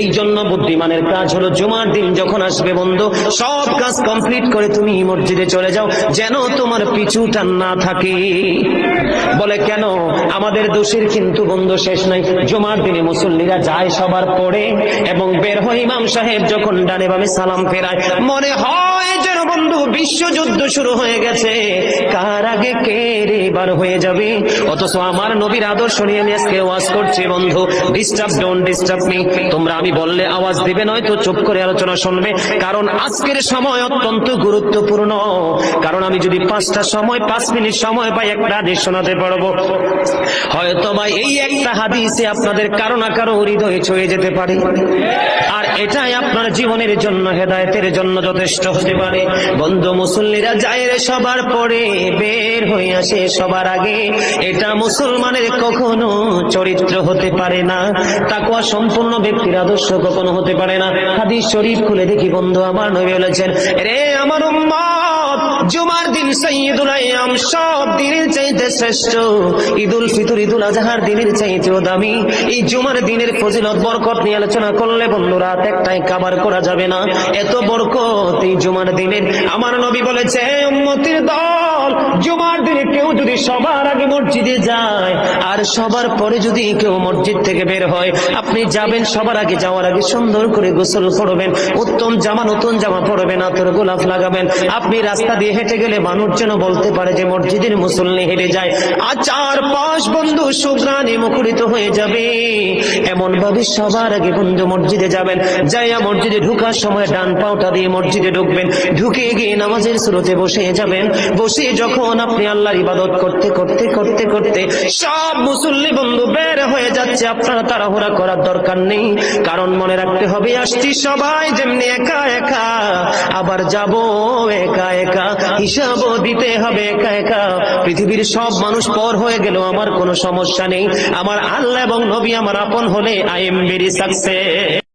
এই জন্য বুদ্ধিমানের কাজ হলো জুমার দিন যখন আসবে বন্ধু, সব কাজ কমপ্লিট করে তুমি মসজিদে চলে যাও, যেন তোমার পিছু টান না থাকে। বলে, কেন? আমাদের দোষের কিন্তু বন্ধু শেষ নাই। জুমার দিনে মুসল্লিরা যায় সবার পরে এবং বের হয় ইমাম সাহেব যখন ডানে বামে সালাম ফেরায়। মনে হয় যেন বন্ধু বিশ্বযুদ্ধ শুরু হয়ে গেছে। কার আগে কে রে এবার হয়ে যাবে? অথচ আমার নবীর আদর্শ নিয়ে আমি আজকে ওয়াজ করছি বন্ধু। ডিস্টার্ব ডোন্ট ডিস্টার্ব মি তোমরা আমি বললে আওয়াজ দিবে নয় তো চুপ করে আলোচনা শুনবে। কারণ আজকের সময় অত্যন্ত গুরুত্বপূর্ণ। কারণ আমি যদি পাঁচটা সময়, পাঁচ মিনিট সময় পাই, একটা হাদিস শোনাতে পারব। হয়তো বা এই একটা হাদিসে আপনাদের কারও না কারও হৃদয়ে ছুঁয়ে যেতে পারে। আর এটাই আপনার জীবনের জন্য, হেদায়েতের জন্য যথেষ্ট হতে পারে। বন্ধু মুসল্লিরা যায় সবার পরে বের হয়ে আসে সবার আগে। এটা মুসলমানের কখনো চরিত্র হতে পারে না। তাকুয়া সম্পূর্ণ ব্যক্তির আদর্শ কখনো হতে পারে না। হাদিস শরীফ খুলে দেখি, বন্ধু, আমার নবী বলেছেন রে আমার জুমার দিন সৈয়দুল সব দিনের চাইতে শ্রেষ্ঠ। ঈদুল ফিতর, ঈদুল আজহার দিনের চাইতেও দামি। এই জুমার দিনের ফজিলত, বরকত নিয়ে আলোচনা করলে, বন্ধু, রাত একটাই কাবার করা যাবে না। এত বরকত এই জুমার দিনের। আমার নবী বলেছে উম্মতির দল জুমার দিনে কেউ যদি সবার আগে মসজিদে যায়, আর সবার পরে যদি কেউ মসজিদ থেকে বের হয়, আপনি যাবেন সবার আগে যাওয়ার আগে সুন্দর করে গোসল করবেন, উত্তম জামা, নতুন জামা পরবেন, আতর গোলাপ লাগাবেন। আপনি রাস্তা দিয়ে হেঁটে গেলে মানুষ যেন বলতে পারে যে মসজিদের মুসল্লি হেঁটে যায়। আর চার পাঁচ বন্ধু সুগ্রানে মুখরিত হয়ে যাবে। এমন ভাবে সবার আগে বন্ধু মসজিদে যাবেন। যাইয়া মসজিদে ঢুকার সময় ডান পাওটা দিয়ে মসজিদে ঢুকবেন। ঢুকে গিয়ে নামাজের স্রোতে বসে যাবেন। বসে যখন আপনি আল্লাহর ইবাদত করতে করতে করতে করতে সব মুসল্লি বন্ধু বের হয়ে যাচ্ছে, আপনারা তাড়াহুড়া করার দরকার নেই। কারণ মনে রাখতে হবে, আসছি সবাই যেমনি একা একা। আবার যাব একা একা। হিসাবও দিতে হবে, একা একা। পৃথিবীর সব মানুষ পর হয়ে গেল আমার কোনো সমস্যা নেই। আমার আল্লাহ এবং নবী আমার আপন হলে আই এম ভেরি সাকসেস।